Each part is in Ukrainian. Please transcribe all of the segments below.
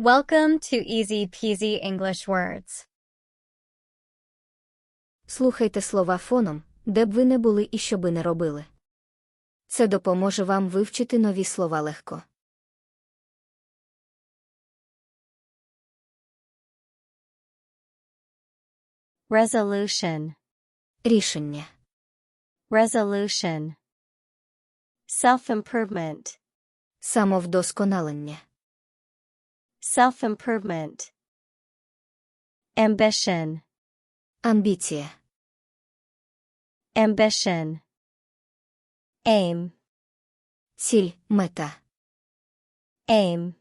Welcome to Easy Peasy English Words. Слухайте слова фоном, де б ви не були і що би не робили. Це допоможе вам вивчити нові слова легко. Resolution. Рішення. Resolution. Self-improvement. Самовдосконалення. Self-improvement. Ambition. Амбіція. Ambition. Aim. Ціль, мета. Aim.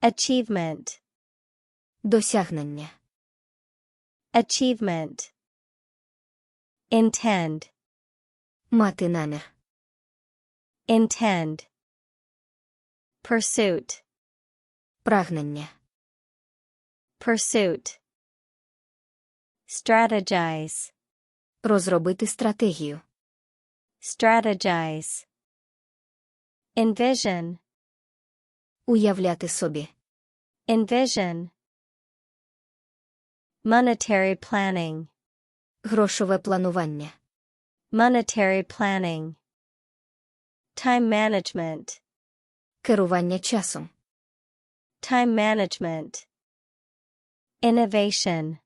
Achievement. Досягнення. Achievement. Intend. Мати намір. Intend. Pursuit. Прагнення. Pursuit. Strategize. Розробити стратегію. Strategize. Envision. Уявляти собі. Envision. Monetary planning. Грошове планування. Monetary planning. Time management. Керування часом. Time management. Innovation.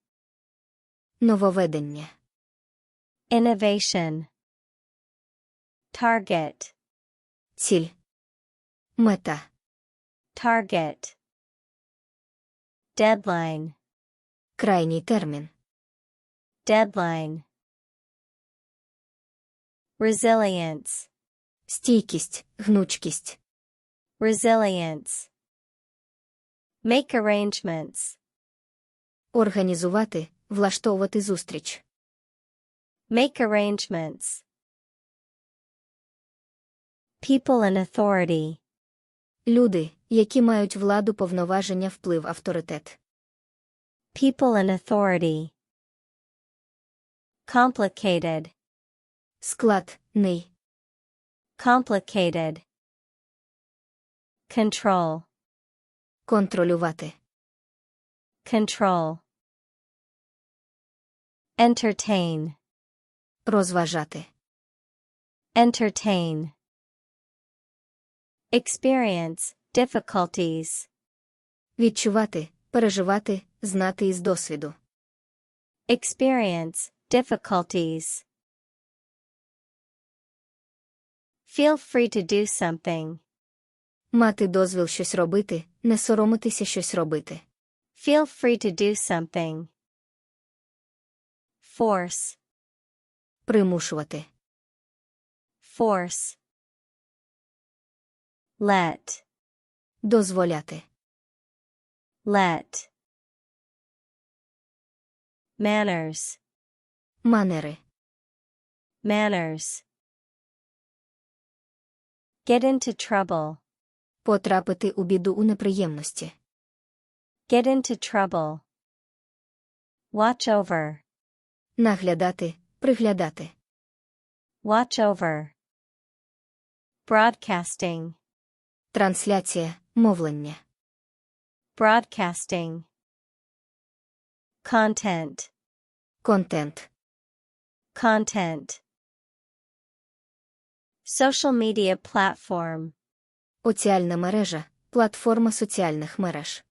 Нововведення. Innovation. Target. Ціль. Мета. Target. Deadline. Крайній термін. Deadline. Resilience. Стійкість, гнучкість. Resilience. Make arrangements. Організувати, влаштовувати зустріч. Make arrangements. People in authority. Люди, які мають владу повноваження вплив авторитет. People in authority. Complicated. Склад. Complicated. Control. Контролювати. Control. Entertain. Розважати. Entertain. Experience difficulties. Відчувати, переживати, знати із досвіду. Experience difficulties. Feel free to do something. Мати дозвіл щось робити, не соромитися щось робити. Feel free to do something. Force. Примушувати. Force. Let. Дозволяти. Let. Manners. Манери. Manners. Get into trouble. Потрапити у біду у неприємності. Get into trouble. Watch over. Наглядати, приглядати. Watch over. Broadcasting. Трансляція, мовлення. Broadcasting. Content. Контент. Content. Social media platform. Оціальна мережа, платформа соціальних мереж.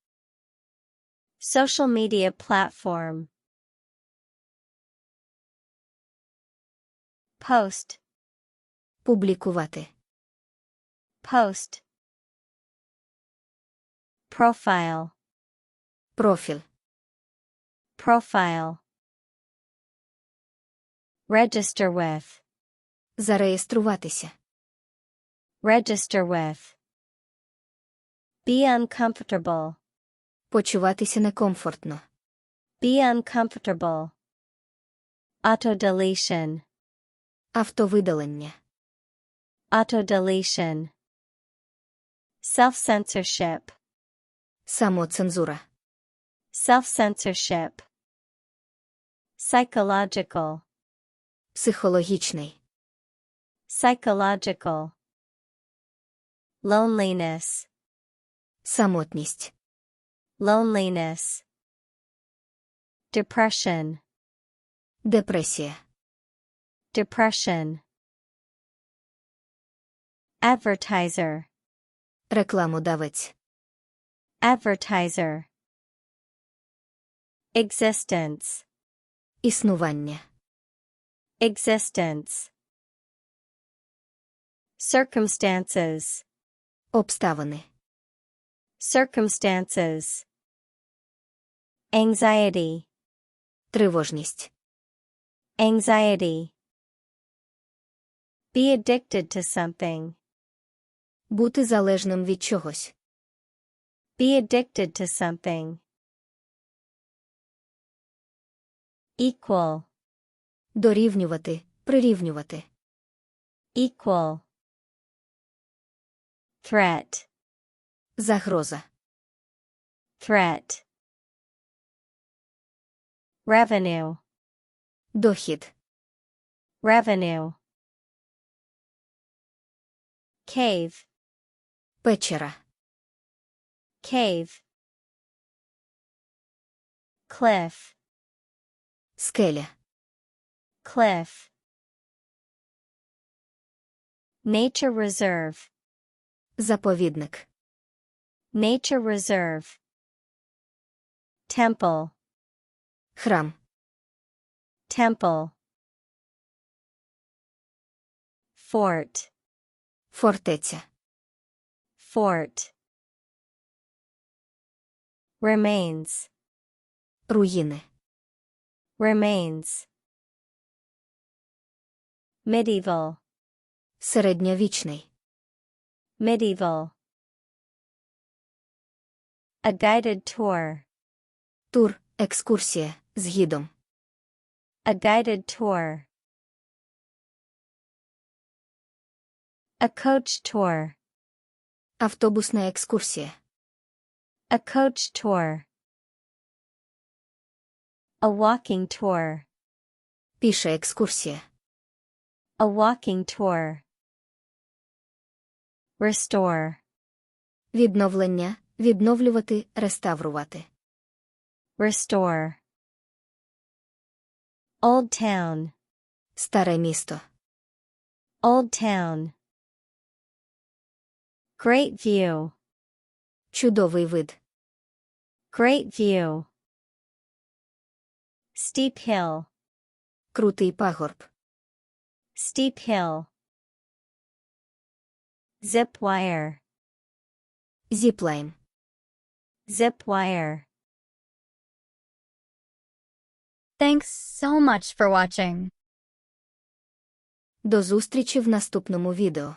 Social media platform. Post. Публікувати. Post. Profile. Профіль. Profile. Register with. Зареєструватися. Register with. Be uncomfortable. Почуватися некомфортно. Be uncomfortable. Auto-deletion. Автовидалення. Auto-deletion. Self-censorship. Самоцензура. Self-censorship. Psychological. Психологічний. Psychological. Loneliness. Самотність. loneliness, depression, Депресія. depression. Advertiser, Рекламодавець. advertiser. Existence, Існування. existence. Circumstances, Обставини. Circumstances. Anxiety, Тривожність. anxiety. Be addicted to something. Бути залежним від чогось. Be addicted to something. Equal, Дорівнювати. Прирівнювати. equal. Threat, Загроза. threat. Revenue, Дохід. revenue. Cave, Печера. cave. Cliff, Скеля. cliff. Nature reserve, Заповідник. nature reserve. Temple, Храм. temple. Fort, Фортеця. fort. Remains, Руїни. remains. Medieval, Середньовічний. medieval. A guided tour, Тур. Екскурсія. З гідом. a guided tour. A coach tour, Автобусна екскурсія. a coach tour. A walking tour, Піша екскурсія. a walking tour. Restore, Відновлення. Відновлювати. Реставрувати. restore. Old town, Старе місто. old town. Great view, Чудовий вид. great view. Steep hill, Крутий пагорб. steep hill. Zip wire, Зіплайн. zip wire. Thanks so much for watching. До зустрічі в наступному відео.